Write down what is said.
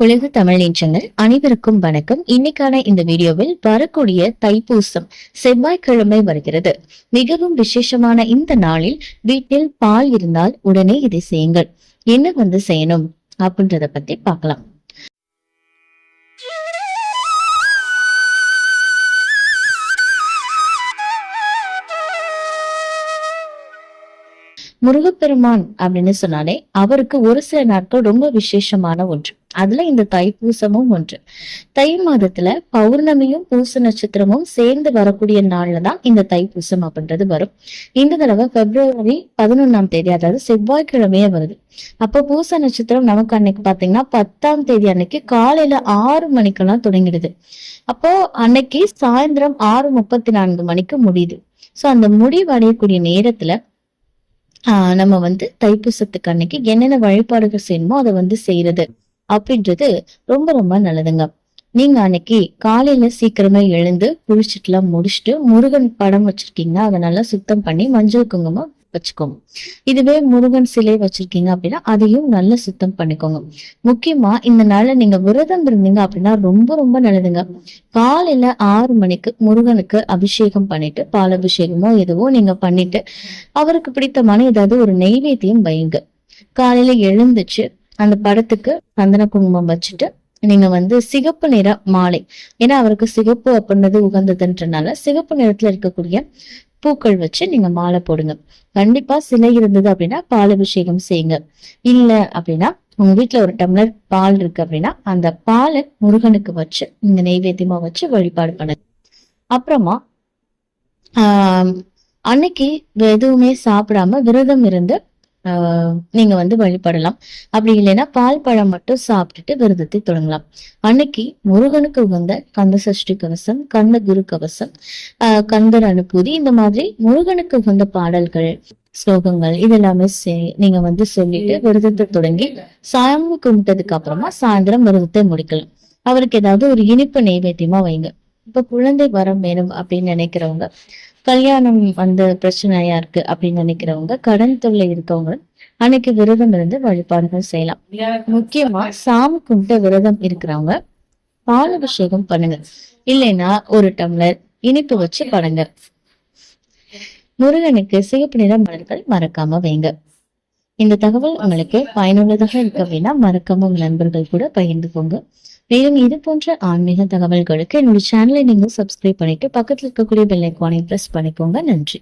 உலக தமிழ் நேற்றங்கள் அனைவருக்கும் வணக்கம். இன்னைக்கான இந்த வீடியோவில் வரக்கூடிய தைப்பூசம் செவ்வாய்க்கிழமை வருகிறது. மிகவும் விசேஷமான இந்த நாளில் வீட்டில் பால் இருந்தால் உடனே இதை செய்யுங்கள். என்ன வந்து செய்யணும் அப்படின்றத பத்தி பார்க்கலாம். முருகப்பெருமான் அப்படின்னு சொன்னாலே அவருக்கு ஒரு சில நாட்கள் ரொம்ப விசேஷமான ஒன்று. அதுல இந்த தைப்பூசமும் ஒன்று. தை மாதத்துல பௌர்ணமியும் பூச நட்சத்திரமும் சேர்ந்து வரக்கூடிய நாள்ல தான் இந்த தைப்பூசம் அப்படின்றது வரும். இந்த தடவை பிப்ரவரி பதினொன்னாம் தேதி அதாவது செவ்வாய்க்கிழமையே வருது. அப்போ பூச நட்சத்திரம் நமக்கு அன்னைக்கு பாத்தீங்கன்னா பத்தாம் தேதி அன்னைக்கு காலையில ஆறு மணிக்கெல்லாம் தொடங்கிடுது. அப்போ அன்னைக்கு சாயந்தரம் ஆறு முப்பத்தி நான்கு மணிக்கு முடியுது. சோ அந்த முடிவடையக்கூடிய நேரத்துல நம்ம வந்து தைப்பூசத்துக்கு அன்னைக்கு என்னென்ன வழிபாடுகள் செய்யணுமோ அதை வந்து செய்யறது அப்படின்றது ரொம்ப ரொம்ப நல்லதுங்க. நீங்க அன்னைக்கு காலையில சீக்கிரமே எழுந்து குளிச்சுட்டுலாம் முடிச்சுட்டு முருகன் படம் வச்சிருக்கீங்கன்னா அதை நல்லா சுத்தம் பண்ணி மஞ்சள் குங்குமம் வச்சுக்கோங்க. இதுவே முருகன் சிலை வச்சிருக்கீங்க அப்படின்னா அதையும் நல்லா சுத்தம் பண்ணிக்கோங்க. முக்கியமா இந்த நாள்ல நீங்க விரதம் இருந்தீங்க அப்படின்னா ரொம்ப ரொம்ப நல்லதுங்க. காலையில ஆறு மணிக்கு முருகனுக்கு அபிஷேகம் பண்ணிட்டு பால் அபிஷேகமோ எதுவோ நீங்க பண்ணிட்டு அவருக்கு பிடித்தமான ஏதாவது ஒரு நெய்வேத்தியம் வைங்க காலையில எழுந்துச்சு அந்த படத்துக்கு சந்தன குங்குமம் வச்சுட்டு நீங்க வந்து சிகப்பு நிற மாலை. ஏன்னா அவருக்கு சிகப்பு அப்படின்றது உகந்ததுன்றனால சிகப்பு நிறத்துல இருக்கக்கூடிய பூக்கள் வச்சு நீங்க மாலை போடுங்க. கண்டிப்பா சிலை இருந்தது அப்படின்னா பால் அபிஷேகம் செய்யுங்க. இல்ல அப்படின்னா உங்க வீட்டுல ஒரு டம்ளர் பால் இருக்கு அப்படின்னா அந்த பாலை முருகனுக்கு வச்சு நீங்க நெய்வேத்தியமா வச்சு வழிபாடு பண்ணுங்க. அப்புறமா ஆஹ் அன்னைக்கு எதுவுமே சாப்பிடாம விரதம் இருந்து நீங்க வந்து வழிபடலாம். அப்படி இல்லைன்னா பால் பழம் மட்டும் சாப்பிட்டுட்டு விரதத்தை தொடங்கலாம். அன்னைக்கு முருகனுக்கு உகந்த கந்த சஷ்டி கவசம் கந்த குரு கவசம் ஆஹ் கந்தர் அனுபூதி இந்த மாதிரி முருகனுக்கு உகந்த பாடல்கள் ஸ்லோகங்கள் இதெல்லாமே நீங்க வந்து சொல்லிட்டு விரதத்தை தொடங்கி சாமி கும்பிட்டதுக்கு அப்புறமா சாயந்தரம் விரதத்தை முடிக்கலாம். அவருக்கு ஏதாவது ஒரு இனிப்பு நைவேத்தியமா வைங்க. இப்ப குழந்தை வரம் வேணும் அப்படின்னு நினைக்கிறவங்க கல்யாணம் வந்து பிரச்சனையா இருக்கு அப்படின்னு நினைக்கிறவங்க கடன் தொல்லை இருக்கவங்க அன்னைக்கு விரதம் இருந்து வழிபாடுகள் செய்யலாம். முக்கியமா சாமி கும்பிட்ட விரதம் இருக்கிறவங்க பாலபிஷேகம் பண்ணுங்க. இல்லைன்னா ஒரு டம்ளர் இனிப்பு வச்சு பண்ணுங்க முருகனுக்கு சிகப்பு நிற மலர்கள் மறக்காம வைங்க. இந்த தகவல் உங்களுக்கு பயனுள்ளதாக இருக்க அப்படின்னா மறக்காம உங்க நண்பர்கள் கூட பகிர்ந்துக்கோங்க. மேலும் இது போன்ற ஆன்மீக தகவல்களுக்கு என்னோட சேனலை நீங்க சப்ஸ்கிரைப் பண்ணிட்டு பக்கத்துல இருக்கக்கூடிய பெல் ஐக்கானை பிரஸ் பண்ணிக்கோங்க. நன்றி.